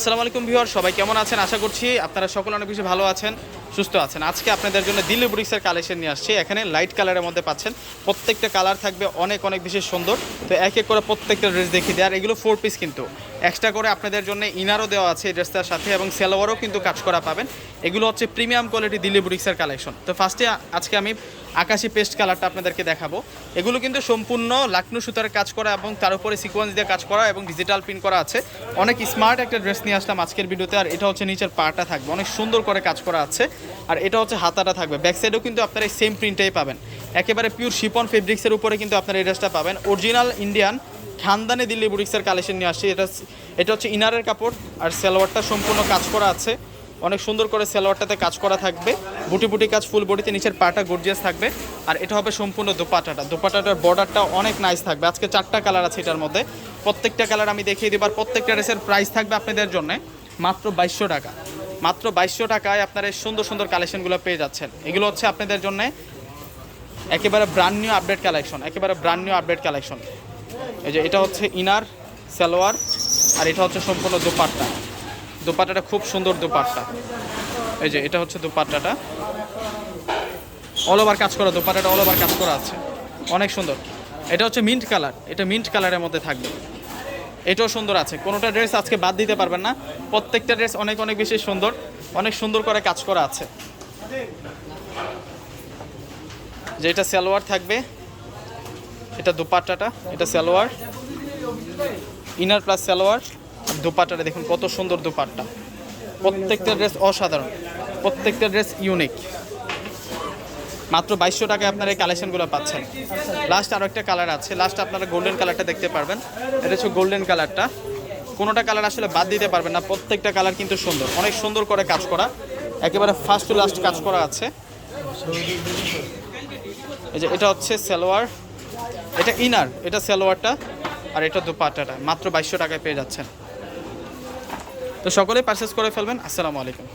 আসসালামু আলাইকুম ভিউয়ার, সবাই কেমন আছেন? আশা করছি আপনারা সকলে অনেক বেশি ভালো আছেন, সুস্থ আছেন। আজকে আপনাদের জন্য দিল্লি বুটিক্সের কালেকশন নিয়ে আসছি। এখানে লাইট কালারের মধ্যে পাচ্ছেন। প্রত্যেকটা কালার থাকবে অনেক অনেক বেশি সুন্দর। তো এক এক করে প্রত্যেকটা ড্রেস দেখিয়ে দেয় আর এগুলো ফোর পিস কিন্তু। এক্সট্রা করে আপনাদের জন্য ইনারও দেওয়া আছে এই ড্রেসটার সাথে এবং সেলোয়ারও কিন্তু কাজ করা পাবেন। এগুলো হচ্ছে প্রিমিয়াম কোয়ালিটি দিল্লি বুটিক্সের কালেকশন। তো ফার্স্টে আজকে আমি আকাশি পেস্ট কালারটা আপনাদেরকে দেখাবো। এগুলো কিন্তু সম্পূর্ণ লাকনু সুতার কাজ করা এবং তার উপরে সিকোয়েন্স দিয়ে কাজ করা এবং ডিজিটাল প্রিন্ট করা আছে। অনেক স্মার্ট একটা ড্রেস নিয়ে আসলাম আজকের ভিডিওতে, আর এটা হচ্ছে নিচের পাটা থাকবে। অনেক সুন্দর করে কাজ করা আছে। আর এটা হচ্ছে হাতাটা থাকবে। ব্যাক সাইডেও কিন্তু আপনারা এই সেম প্রিন্টেই পাবেন। একেবারে পিওর শিপন ফেব্রিক্সের উপরে কিন্তু আপনারা এই ড্রেসটা পাবেন। অরিজিনাল ইন্ডিয়ান খানদানি দিল্লি বুটিক্সের কালেকশন নিয়ে আসছি। এটা এটা হচ্ছে ইনারের কাপড়, আর সালোয়ারটা সম্পূর্ণ কাজ করা আছে। অনেক সুন্দর করে সালোয়ারটাতে কাজ করা থাকবে। বুটি বুটি কাজ ফুল বডিতে, নিচের পাটা গর্জিয়াস থাকবে। আর এটা হবে সম্পূর্ণ দোপাটাটা। দোপাটাটার বর্ডারটা অনেক নাইস থাকবে। আজকে চারটা কালার আছে এটার মধ্যে। প্রত্যেকটা কালার আমি দেখিয়ে দিব। আর প্রত্যেকটা ড্রেসের প্রাইস থাকবে আপনাদের জন্য মাত্র বাইশশো টাকা। মাত্র বাইশশো টাকায় আপনারা সুন্দর সুন্দর কালেকশনগুলো পেয়ে যাচ্ছেন। এগুলো হচ্ছে আপনাদের জন্য একেবারে ব্র্যান্ড নিউ আপডেট কালেকশন একেবারে ব্র্যান্ড নিউ আপডেট কালেকশন এই যে এটা হচ্ছে ইনার সালোয়ার। আর এটা হচ্ছে সম্পূর্ণ দোপাট্টা। দোপাট্টাটা খুব সুন্দর দোপাট্টা। এই যে, এটা হচ্ছে দোপাট্টাটা। অল ওভার কাজ করা, দোপাট্টাটা অল ওভার কাজ করা আছে। অনেক সুন্দর। এটা হচ্ছে মিন্ট কালার এটা মিন্ট কালারের মধ্যে থাকবে। এটাও সুন্দর আছে। কোনোটা ড্রেস আজকে বাদ দিতে পারবেন না। প্রত্যেকটা ড্রেস অনেক অনেক বেশি সুন্দর। অনেক সুন্দর করে কাজ করা আছে। যে এটা সালোয়ার থাকবে। এটা দুপাট্টাটা। এটা সালোয়ার। Inner plus salwar. দুপাট্টাটা দেখুন, কত সুন্দর দুপাট্টা। প্রত্যেকটা ড্রেস অসাধারণ, প্রত্যেকটা ড্রেস ইউনিক মাত্র বাইশশো টাকায় আপনারা এই কালেকশনগুলো পাচ্ছেন। লাস্ট আরও একটা কালার আছে লাস্ট আপনারা গোল্ডেন কালারটা দেখতে পারবেন। এটা হচ্ছে গোল্ডেন কালারটা কোনোটা কালার আসলে বাদ দিতে পারবেন না, প্রত্যেকটা কালার কিন্তু সুন্দর। অনেক সুন্দর করে কাজ করা। একেবারে ফার্স্ট টু লাস্ট কাজ করা আছে। এই যে এটা হচ্ছে সালোয়ার। এটা ইনার এটা সালোয়ারটা আর এটা দুপাট্টাটা। মাত্র বাইশশো টাকায় পেয়ে যাচ্ছেন। তো সকলে পারচেস করে ফেলবেন। আসসালামু আলাইকুম।